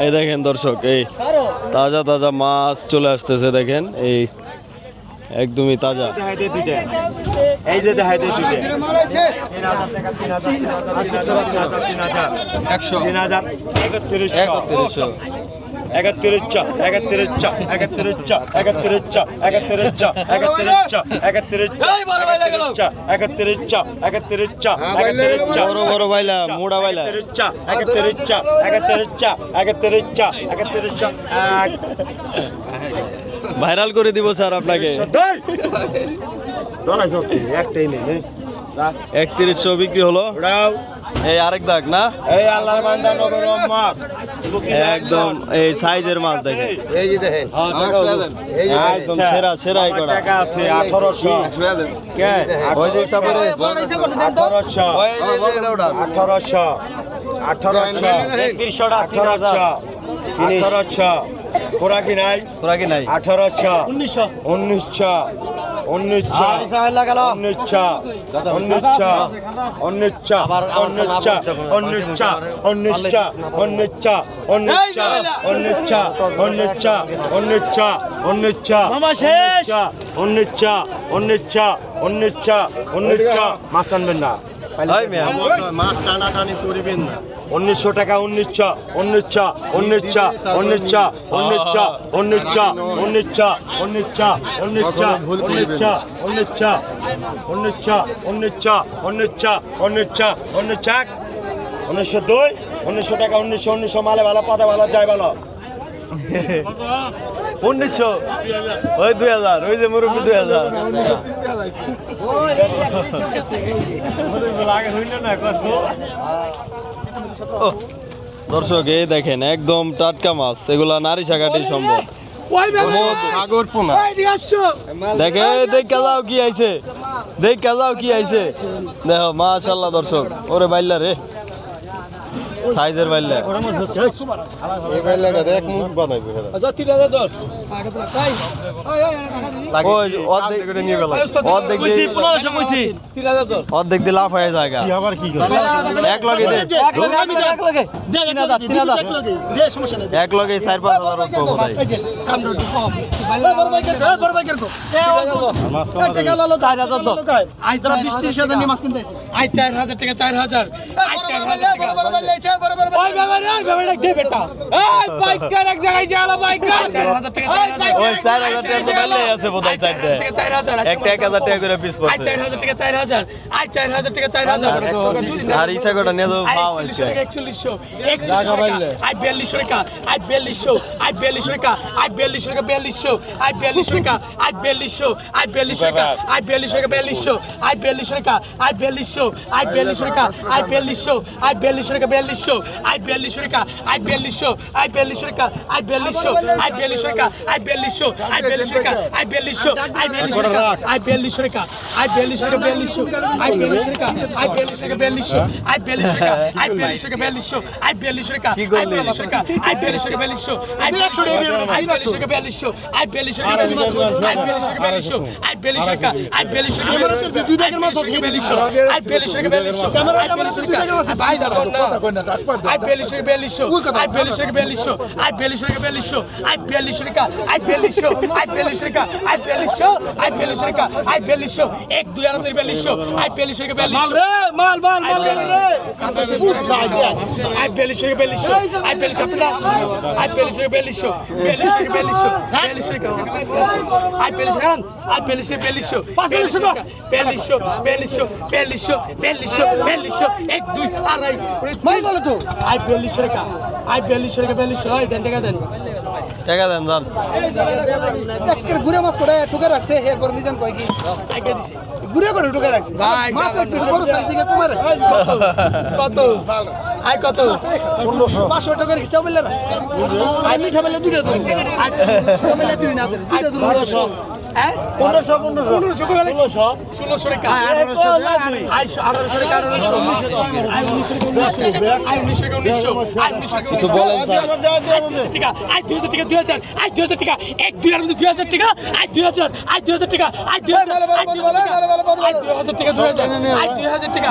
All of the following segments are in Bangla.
এই দেখেন দর্শক এই তাজা তাজা মাছ চলে আসতেছে দেখেন এই একদমই তাজা এই যে দেখাইতে দুইটা একশো তিন হাজার একত্রিশ একত্রিশশো একত্রিশ চা একত্রিশ চা একত্রিশ চা একত্রিশ চা একত্রিশ চা একত্রিশ চা একত্রিশ চা একত্রিশ চা একত্রিশ চা একত্রিশ চা বড় বড় বাইলা মোড়া বাইলা একত্রিশ চা একত্রিশ চা একত্রিশ চা একত্রিশ চা একত্রিশ চা ভাইরাল করে দিব স্যার আপনাকে একটাই নেই একত্রিশশো বিক্রি হলো এই আরেক দাগ না? এই আল্লাহর বান্দা নবীর উম্মত। একদম এই সাইজের মাছ দেখে হ্যাঁ, এই যে দেখেন। একদম সেরা সেরাই করা। টাকা আছে 1800 কে? ওই যে সাপরে 1800 ওই যে 1800 1800 3100 1800 1800 খোরাকি নাই? খোরাকি নাই। 1800 1900 1900 অনিচ্ছা অনিচ্ছা অনিচ্ছা অনিচ্ছা অনিচ্ছা অনিচ্ছা অনিচ্ছা অনিচ্ছা অনিচ্ছা অনিচ্ছা অনিচ্ছা অনিচ্ছা অনিচ্ছা অনিচ্ছা অনিচ্ছা অনিচ্ছা অনিচ্ছা অনিচ্ছা মাছ টানবেন না। উনিশশো টাকা উনিশশো উনিশশো উনিশশো উনিশশো উনিশশো উনিশশো উনিশশো উনিশশো উনিশশো উনিশশো উনিশশো উনিশশো উনিশশো উনিশশো উনিশশো উনিশশো এক উনিশশো দুই উনিশশো টাকা উনিশশো উনিশশো মালে ভালো পাতা ভালো যায় ভালো উনিশশো। ওই দুই হাজার ওই যে মুরব্বী দুই হাজার। দর্শক এই দেখেন একদম টাটকা মাছ। এগুলা নারী শাখাটি সম্ভব। দেখে দেখ যাও কি আইছে। দেখ যাও কি আইছে। দেখো মাশাল্লাহ দর্শক। ওরে বাইল্লা রে। সাইজের বাইলে লাভ হয়ে এক লগে এক লগে চার পাঁচ হাজার চার হাজার টাকা চার হাজার ওই ব্যাপারে টাকা 4000 টাকা ভালোই আছে টাকা আই 4200 টাকা আই 4200 আই 4200 টাকা আই 4200 আই 4200 টাকা আই 4200 টাকা আই 4200 আই 4200 টাকা আই 4200 আই 4200 টাকা আই 4200 আই 4200 টাকা 4200 বিয়াল্লিশশো আই বিয়াল্লিশশো টাকা আই বিয়াল্লিশশো আই বিয়াল্লিশশো টাকা আই বিয়াল্লিশশো আই বিয়াল্লিশশো টাকা আই বিয়াল্লিশশো আই বিয়াল্লিশশো টাকা আই বিয়াল্লিশশো আই বিয়াল্লিশশো টাকা আই বিয়াল্লিশশো টাকা আই বিয়াল্লিশশো টাকা বিয়াল্লিশশো আই বিয়াল্লিশশো টাকা আই বিয়াল্লিশশো টাকা বিয়াল্লিশশো আই বিয়াল্লিশশো টাকা আই বিয়াল্লিশশো টাকা বিয়াল্লিশশো আই বিয়াল্লিশশো টাকা আই বিয়াল্লিশশো টাকা আই বিয়াল্লিশশো টাকা বিয়াল্লিশশো আই বিয়াল্লিশশো টাকা বিয়াল্লিশশো আই বিয়াল্লিশশো টাকা বিয়াল্লিশশো আই বিয়াল্লিশশো টাকা বিয়াল্লিশশো আই বিয়াল্লিশশো টাকা আই বিয়াল্লিশশো টাকা বিয়াল্লিশশো টাকার মাছ আছে বিয়াল্লিশশো আই বিয়াল্লিশশো টাকা বিয়াল্লিশশো আই বিয়াল্লিশশো দাঁড়াও না আই বিয়াল্লিশশো টাকা বিয়াল্লিশশো আই বিয়াল্লিশশো টাকা বিয়াল্লিশশো আই বিয়াল্লিশশো টাকা বিয়াল্লিশশো আই বিয়াল্লিশশো টাকা আই বিয়াল্লিশশো আই বিয়াল্লিশশো টাকা আই বিয়াল্লিশশো আই বিয়াল্লিশশো টাকা আই বিয়াল্লিশশো এক দুই আর আমাদের বিয়াল্লিশশো আই বিয়াল্লিশশো টাকা বিয়াল্লিশশো মাল মাল মাল আই বিয়াল্লিশশো টাকা বিয়াল্লিশশো আই বিয়াল্লিশশো আপনারা আই বিয়াল্লিশশো টাকা বিয়াল্লিশশো বিয়াল্লিশশো টাকা বিয়াল্লিশশো বিয়াল্লিশশো টাকা আই বিয়াল্লিশশো খান আই বিয়াল্লিশশো বিয়াল্লিশশো বিয়াল্লিশশো টাকা বিয়াল্লিশশো বিয়াল্লিশশো বিয়াল্লিশশো বিয়াল্লিশশো বিয়াল্লিশশো এক দুই আড়াই মাল বলো তো আই বিয়াল্লিশশো টাকা আই বিয়াল্লিশশো টাকা বিয়াল্লিশশো ওই দেন টাকা দেন। টাকা দেন যান ঘুরে মাছ করে ঠুকে রাখছে এরপর মিজান কয় কি? আই ঘুরে করে ঠুকে রাখছে? ভাই, মাছ একটু বড় সাইজ দিকে তোমার। কত? আই কত? পাঁচশো টাকা রেখেছে বেলে আমি মিঠা বেলে দুটো আই বেলে দুই না দুটো হ্যাঁ পনেরোশো পনেরোশো পনেরোশো গেলে ষোলোশো টাকা আঠারোশো টাকা আঠারোশো উনিশশো টাকা উনিশশো আই উনিশশো টাকা স্যার টাকা আই দুই হাজার টাকা দুই হাজার আই দুই হাজার টাকা এক দুই হাজার দুই হাজার টাকা আই দুই হাজার আই দুই হাজার টাকা আই দুই হাজার আই দুই হাজার টাকা দুই হাজার টাকা দুই হাজার আই দুই হাজার টাকা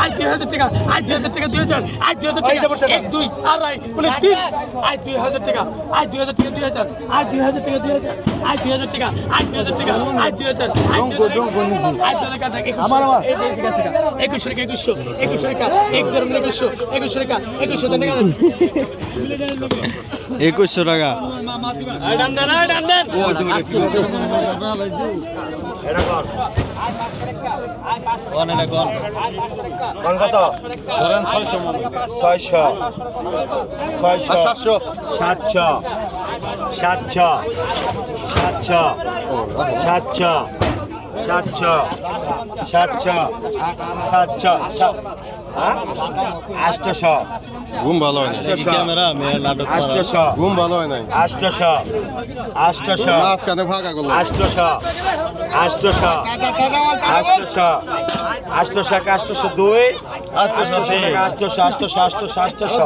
আই দুই হাজার টাকা আই দুই হাজার টাকা দুই হাজার আই দুই হাজার টাকা এক দুই আড়াই বলে তিন আই দুই হাজার টাকা আই দুই হাজার টাকা দুই হাজার আই দুই হাজার টাকা দুই হাজার আই দুই হাজার টাকা আই দুই হাজার টাকা আই দুই হাজার আই দুই হাজার আই দুই হাজার টাকা আমার আমার এই যে এই যে টাকা একুশশো টাকা একুশশো একুশশো টাকা এক দেড় একুশশো একুশশো টাকা একুশশো টাকা একুশশো টাকা ছয়শো সাতশো। সাতশো। সাতশো। সাতশো। সাতশো। সাতশো। সাতশো। সাতশো। সাত আষ্টশো ঘুম ভালো হয় আষ্টশো ঘুম ভালো হয় নাই আষ্টশো আষ্টশো মাঝখানে ফাঁকা করল আষ্টশো আষ্টশো আষ্টশো আষ্টশো এক আষ্টশো দুই আষ্টশো তিন। আষ্টশো আষ্টশো আষ্টশো আষ্টশো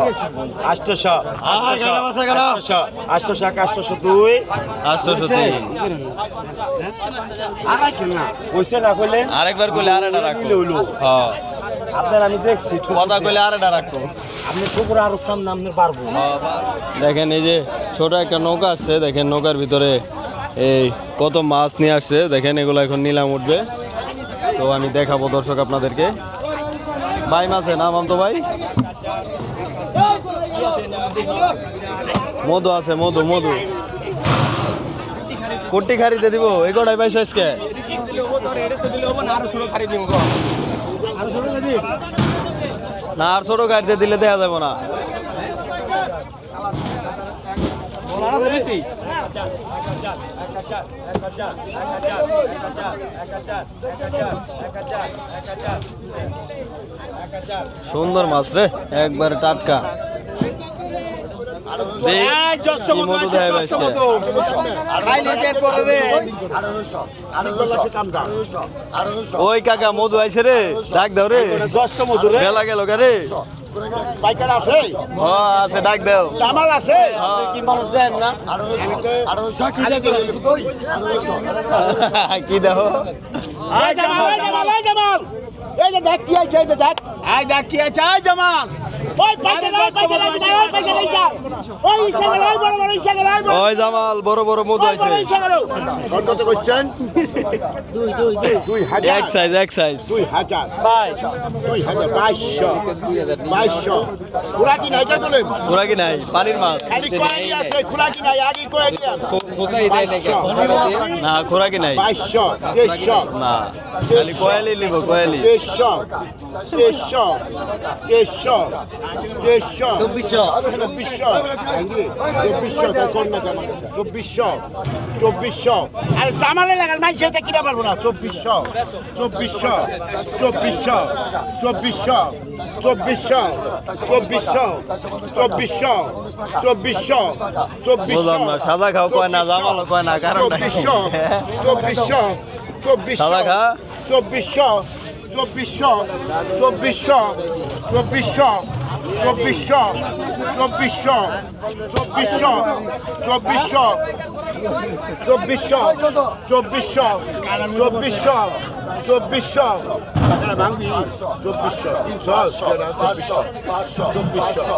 আষ্টশো আষ্টশো আষ্টশো এক আষ্টশো দুই আষ্টশো তিন কইছে না কইলেন আরেকবার কইলে আর এটা রাখো হইল। হ্যাঁ আপনার আমি দেখছি কথা কইলে আর এটা রাখো আপনি ঠুকুর আরও সামনে আপনি পারব দেখেন এই যে ছোট একটা নৌকা আসছে দেখেন নৌকার ভিতরে এই কত মাছ নিয়ে আসছে দেখেন এগুলো এখন নিলাম উঠবে। তো আমি দেখাবো দর্শক আপনাদেরকে। ভাই মাছে নাম তো ভাই? মধু আছে মধু মধু। কোটি খারিতে দিব এই কটাই পাইছো আজকে? না আর ছোট গাড়িতে দিলে দেখা যাব না। সুন্দর মাছ রে একবারে টাটকা। দেয় ওই কাকা মধু আইছে রে ডাক দাও রে। দশটা মধুর বেলা গেল রে। পাইকার আছে? ও আছে ডাক দাও। জামাল আছে? কি মানুষ দেন না? কি দেখো এই জামাল এই জামাল এই যে দেখ কি আছে এই যে দেখ। আয় দেখ কি চাই জামান ওই জামাল বড় বড় মধু আছে কত করছেন এক সাইজ এক সাইজ দুই হাজার। দুই হাজার বাইশশো। বাইশশো। খুরাকি নাই কে বলে খুরাকি নাই? পানির মাছ। খালি কোয়ালি আছে খুরাকি নাই? আগে কোয়ালি না খুরাকি নাই? বাইশশো দেড়শো। না খালি কোয়ালি নিব কোয়ালি। দেড়শো। তেইশশো তেইশশো তেইশশো চব্বিশশো। চব্বিশশো। চব্বিশশো চব্বিশশো চব্বিশশো। আরে জামালে লাগাল মাই সেটা কিনা পারব না। চব্বিশশো চব্বিশশো চব্বিশশো চব্বিশশো চব্বিশশো চব্বিশশো চব্বিশশো চব্বিশশো চব্বিশশো। সাদা খাও কয় না জামালো কয় না কারণ চব্বিশশো চব্বিশশো চব্বিশশো চব্বিশশো চব্বিশশো চব্বিশশো চব্বিশশো চব্বিশশো চব্বিশশো চব্বিশশো চব্বিশশো চব্বিশশো চব্বিশশো চব্বিশশো টাকাটা ভাঙবি চব্বিশশো তিনশো চব্বিশশো চব্বিশশো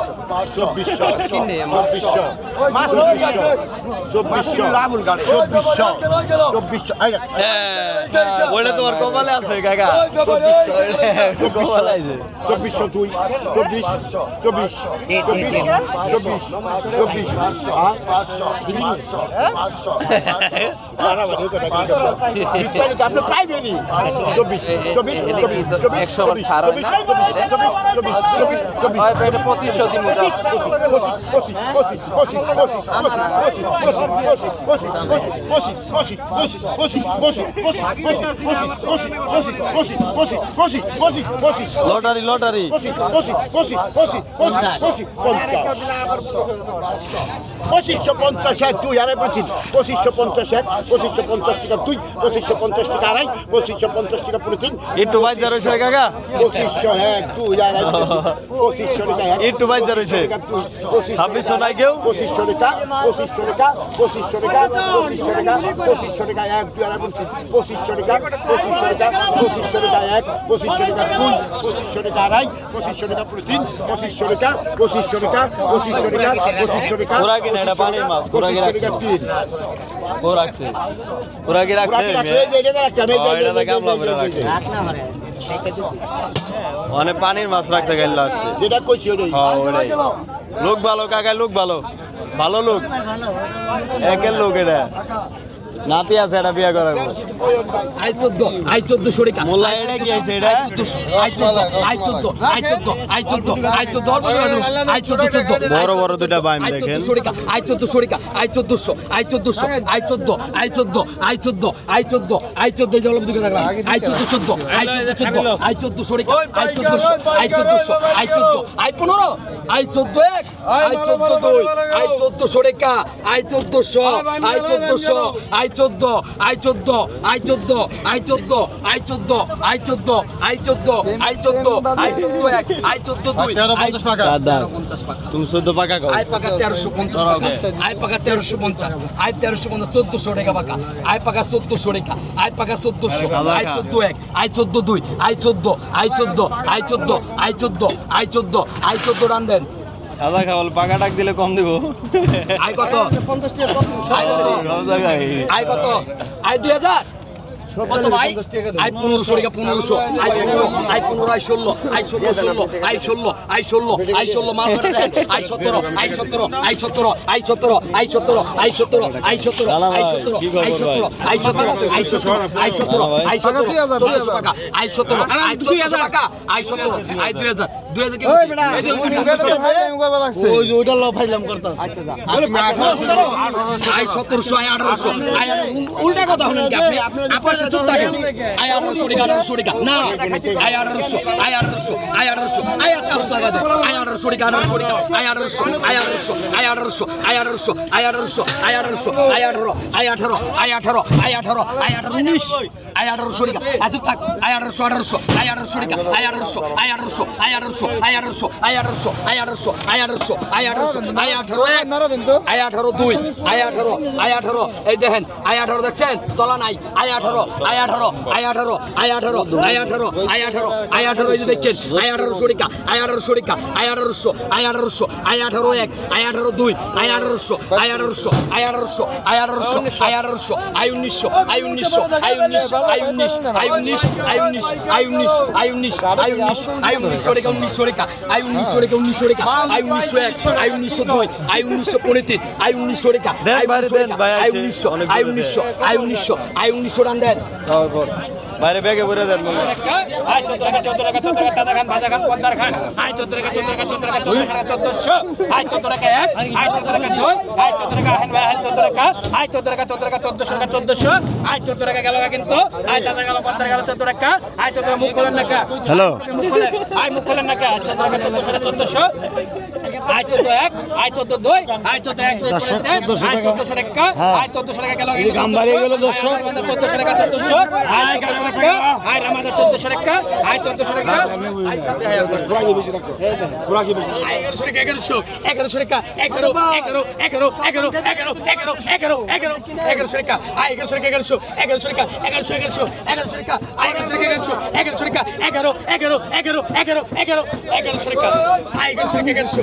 চব্বিশশো চব্বিশশো চব্বিশশো চব্বিশশো চব্বিশশো এই দেখ, ওটা তোমার কপালে আছে কাকা কপালে আছে চব্বিশশো দুই চব্বিশ চব্বিশ চব্বিশ চব্বিশ চব্বিশ হ্যাঁ? আপনি পাইবেনই। চব্বিশ চব্বিশ একশো আবার ছাড় হয় না হয় ভাই, এটা পঁচিশশো দিন লটারি লটারি। পঁচিশশো পঞ্চাশ এক দুই আড়াই পঁচিশ পঁচিশশো পঞ্চাশ এক পঁচিশশো পঞ্চাশ টাকা দুই পঁচিশশো পঞ্চাশ টাকা আড়াই পঁচিশশো পঞ্চাশ টাকা পুরো তিন একটু বাইজা রয়েছে কাকা। পঁচিশশো এক দুই আড়াই পঁচিশশো টাকা এক একটু বাইজা রয়েছে। ছাব্বিশশো নাই কেউ? পঁচিশশো টাকা পঁচিশশো টাকা পঁচিশশো টাকা পঁচিশশো টাকা পঁচিশশো টাকা, এক, দুই, আড়াই, পঁচিশ, পঁচিশশো টাকা পঁচিশশো টাকা পঁচিশশো টাকা এক পঁচিশশো টাকা দুই পঁচিশশো টাকা আড়াই পঁচিশশো টাকা পুরো তিন পঁচিশশো টাকা পঁচিশশো টাকা পঁচিশশো টাকা পঁচিশশো টাকা ওরা কিনা এটা পানির মাছ ওরা কি রাখছে? ও ওরা কি এটা গামলা ভরে অনেক পানির মাছ রাখছে গাইল লাস্টে। যেটা কইছি ওটাই। লোক ভালো কাকা লোক ভালো। ভালো লোক। একের লোক এটা। নাতি আছে এটা বিয়ে করার আই চোদ্দ আই চোদ্দশো টাকা মোল্লা এটা কি আছে এটা আই চোদ্দ আই চোদ্দ আই চোদ্দ আই চোদ্দ আই চোদ্দ আই চোদ্দ চোদ্দ বড় বড় দুটা বাইম দেখেন চোদ্দশো আই চোদ্দশো টাকা আই চোদ্দশো আই চোদ্দশো আই চোদ্দ আই চোদ্দ আই চোদ্দ আই চোদ্দ আই চোদ্দ যে দিকে রাখলাম আই চোদ্দ চোদ্দ আই চোদ্দ চোদ্দ আই চোদ্দশো টাকা আই চোদ্দশো আই চোদ্দশো আই চোদ্দ আই পনেরো আই চোদ্দ এক আই চোদ্দ দুই আই চোদ্দশো টাকা আই চোদ্দশো আই চোদ্দশো আই চোদ্দ আই চোদ্দ আই চোদ্দ আই চোদ্দ আই চোদ্দ আই চোদ্দ আই চোদ্দ আই চোদ্দ আই চোদ্দ এক আই চোদ্দ দুই আই তুমি চোদ্দ পাকা আই পাকা তেরোশো পঞ্চাশ আই পাকা তেরোশো পঞ্চাশ আই তেরোশো পঞ্চাশ চোদ্দশো টাকা পাকা আই পাকা চোদ্দশো টাকা আই পাকা চোদ্দশো আই চোদ্দ এক আই চোদ্দ দুই আই চোদ্দ আই চোদ্দ আই চোদ্দ আই চোদ্দ আই চোদ্দ আই চোদ্দ রান দেন সাদা খাওয়াল পাকা ডাক দিলে কম দিব আই কত পঞ্চাশ টাকা কম আই কত আই কত আই দুই হাজার কত ভাই আই পনেরোশো টাকা পনেরোশো আই আই পনেরো আই ষোলো আই ষোলো ষোলো আই ষোলো আই ষোলো আই ষোলো মাল আই সতেরো আই সতেরো আই সতেরো আই সতেরো আই সতেরো আই সতেরো আই সতেরো আই সতেরো আই সতেরো আই সতেরো আই সতেরো আই সতেরো আই সতেরো আই সতেরো আই টাকা আই সতেরো আই দুই হাজার উল্টা কথা হলেন আপনি আপনার চুপ থাকেন আয় আঠারোশো টাকা আঠারোশো টাকা না আয় আঠারোশো আয় আঠারোশো আয় আঠারোশো আয় আঠারোশো আয় আঠারোশো টাকা আঠারোশো টাকা আয় আঠারোশো আয় আঠারোশো আয় আঠারোশো আয় আঠারোশো আয় আঠারোশো আয় আঠারোশো আয় আঠারো আয় আঠারো আয় আঠারো আয় আঠারো উনিশ আই আঠারোশো টাকা চুপ থাক আই আঠারোশো আঠারোশো আই আঠারোশো টাকা আই আঠারোশো আই আঠারোশো আই আঠারোশো আই আঠারোশো আই আঠারোশো আই আঠারোশো আই আঠারোশো আই আঠারোশো আই আঠারো আই আঠারো দুই আই আঠারো আই আঠারো এই দেখেন আই আঠারো দেখছেন তলা নাই আই আঠারো আই আঠারো আই আঠারো আই আঠারো আই আঠারো আই আঠারো আই আঠারো এই যে দেখছেন আই আঠারো সরিকা আই আঠারো সরিকা আই আঠারোশো আই আঠারোশো আই আঠারো এক আই আঠারো দুই আই আঠারোশো আই আঠারোশো আই আঠারোশো আই আঠারোশো আই আঠারোশো আই উনিশশো আই উনিশশো আই উনিশ আই উনিশ আই উনিশ আই উনিশ আই উনিশ আই উনিশ আই উনিশ আই উনিশশো রেখা উনিশশো রেখা আই উনিশশো রেখা উনিশশো রেখা আই উনিশশো এক আই উনিশশো দুই আই উনিশশো পনেরো আই উনিশশো রেখা আই উনিশশো আই উনিশশো আই উনিশশো আই উনিশশো আই উনিশশো রান দেন বাইরে ব্যাগে ভরে দেন। আয় চোদ্দ টাকা চোদ্দ টাকা চোদ্দ টাকা দাদা খান ভাজা খান পদ্মার খান। আয় চোদ্দ টাকা চোদ্দ টাকা চোদ্দ টাকা চোদ্দ টাকা চোদ্দশো। আয় চোদ্দ টাকা এক আয় চোদ্দ টাকা দুই আয় চোদ্দ টাকা আহেন ভাই আহেন চোদ্দ টাকা আয় চোদ্দ টাকা চোদ্দ টাকা চোদ্দশো। টাকা চোদ্দশো আয় চোদ্দ টাকা গেল কিন্তু। আয় দাদা গেল পদ্মার গেল চোদ্দ টাকা আয় চোদ্দ মুখ খোলেন নাকা? হ্যালো। মুখ খোলেন। আয় মুখ খোলেন নাকা? চোদ্দ টাকা চোদ্দশো টাকা চোদ্দশো। আয় চোদ্দ এক আয় চোদ্দ দুই আয় চোদ্দ এক দুই চোদ্দশো টাকা আয় চোদ্দশো টাকা গেল চোদ্দশো টাকা চোদ্দশো আয় টাকা আয় রামাদা চোদ্দশো টাকা আয় চোদ্দশো টাকা এগারোশো এগারোশো টাকা এগারো এগারো এগারো এগারো এগারো এগারো এগারো এগারো এগারোশো টাকা আয় এগারোশো টাকা এগারোশো এগারোশো টাকা এগারোশো এগারোশো এগারোশো টাকা আয় এগারোশো টাকা এগারোশো এগারোশো টাকা এগারো এগারো এগারো এগারো এগারো এগারোশো টাকা আয় এগারোশো টাকা এগারোশো